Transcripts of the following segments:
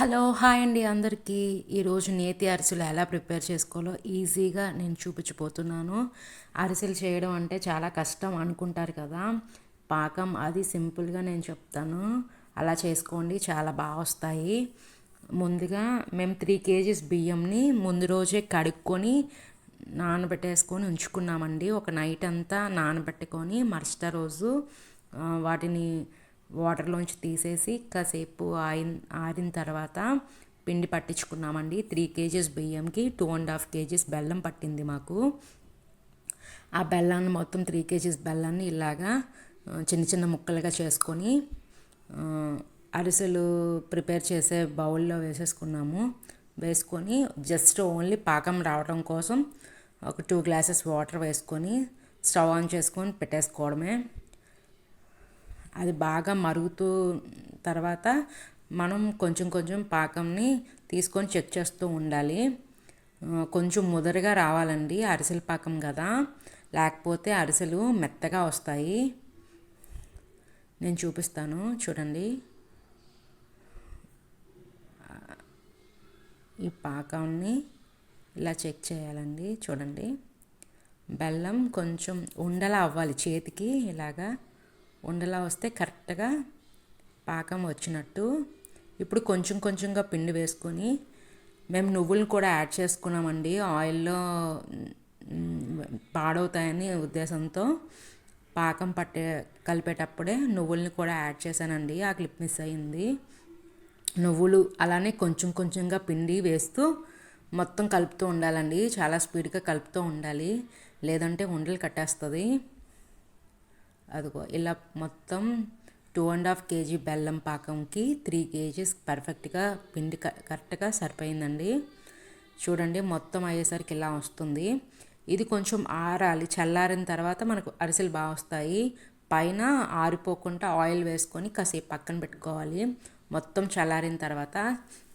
Hello hi అండి అందరికీ. ఈరోజు నేతి అరిసెలు ఎలా ప్రిపేర్ చేసుకోవాలో ఈజీగా నేను చూపించిపోతున్నాను అరిసెలు చేయడం అంటే చాలా కష్టం అనుకుంటారు కదా. పాకం అది సింపుల్గా నేను చెప్తాను. అలా చేసుకోండి చాలా బాగా వస్తాయి. ముందుగా మేము త్రీ కేజీస్ బియ్యంని ముందు రోజే కడుక్కొని నానబెట్టేసుకొని ఉంచుకున్నామండి. ఒక నైట్ అంతా నానబెట్టుకొని మరుసటి రోజు వాటిని వాటర్లోంచి తీసేసి కాసేపు ఆయిన్ ఆరిన తర్వాత పిండి పట్టించుకున్నామండి. త్రీ కేజీస్ బియ్యంకి టూ అండ్ హాఫ్ కేజీస్ బెల్లం పట్టింది మాకు. ఆ బెల్లాన్ని మొత్తం త్రీ కేజీస్ బెల్లాన్ని ఇలాగా చిన్న చిన్న ముక్కలుగా చేసుకొని అరిసెలు ప్రిపేర్ చేసే బౌల్లో వేసేసుకున్నాము. వేసుకొని జస్ట్ ఓన్లీ పాకం రావడం కోసం ఒక టూ గ్లాసెస్ వాటర్ వేసుకొని స్టవ్ ఆన్ చేసుకొని పెట్టేసుకోవడమే. అది బాగా మరుగుతూ తర్వాత మనం కొంచెం కొంచెం పాకంని తీసుకొని చెక్ చేస్తూ ఉండాలి. కొంచెం ముదరగా రావాలండి అరిసెల పాకం కదా. లేకపోతే అరిసెలు మెత్తగా వస్తాయి. నేను చూపిస్తాను చూడండి. ఈ పాకాన్ని ఇలా చెక్ చేయాలండి చూడండి. బెల్లం కొంచెం ఉండలా అవ్వాలి చేతికి ఇలాగా. ఉండలా వస్తే కరెక్ట్గా పాకం వచ్చినట్టు. ఇప్పుడు కొంచెం కొంచెంగా పిండి వేసుకొని మేము నువ్వులను కూడా యాడ్ చేసుకున్నామండి. ఆయిల్లో పాడవుతాయని ఉద్దేశంతో పాకం పట్టే కలిపేటప్పుడే నువ్వుల్ని కూడా యాడ్ చేశానండి. ఆ క్లిప్ మిస్ అయింది. నువ్వులు అలానే కొంచెం కొంచెంగా పిండి వేస్తూ మొత్తం కలుపుతూ ఉండాలండి. చాలా స్పీడ్గా కలుపుతూ ఉండాలి. లేదంటే ఉండలు కట్టేస్తుంది. అదిగో ఇలా మొత్తం టూ అండ్ హాఫ్ కేజీ బెల్లం పాకంకి త్రీ కేజీస్ పర్ఫెక్ట్గా పిండి కరెక్ట్గా సరిపోయిందండి. చూడండి మొత్తం అయ్యేసరికి ఇలా వస్తుంది. ఇది కొంచెం ఆరాలి చల్లారిన తర్వాత మనకు అరిసెలు బాగా వస్తాయి. పైన ఆరిపోకుండా ఆయిల్ వేసుకొని కాసేపు పక్కన పెట్టుకోవాలి. మొత్తం చల్లారిన తర్వాత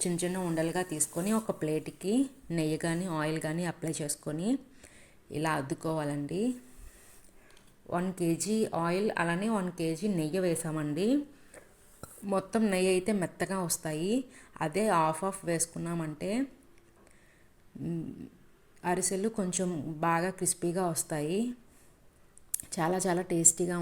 చిన్న చిన్న ఉండలుగా తీసుకొని ఒక ప్లేట్కి నెయ్యి కానీ ఆయిల్ కానీ అప్లై చేసుకొని ఇలా అద్దుకోవాలండి. వన్ కేజీ ఆయిల్ అలానే వన్ కేజీ నెయ్యి వేసామండి. మొత్తం నెయ్యి అయితే మెత్తగా వస్తాయి. అదే ఆఫ్ ఆఫ్ వేసుకున్నామంటే అరిసెలు కొంచెం బాగా క్రిస్పీగా వస్తాయి. చాలా చాలా టేస్టీగా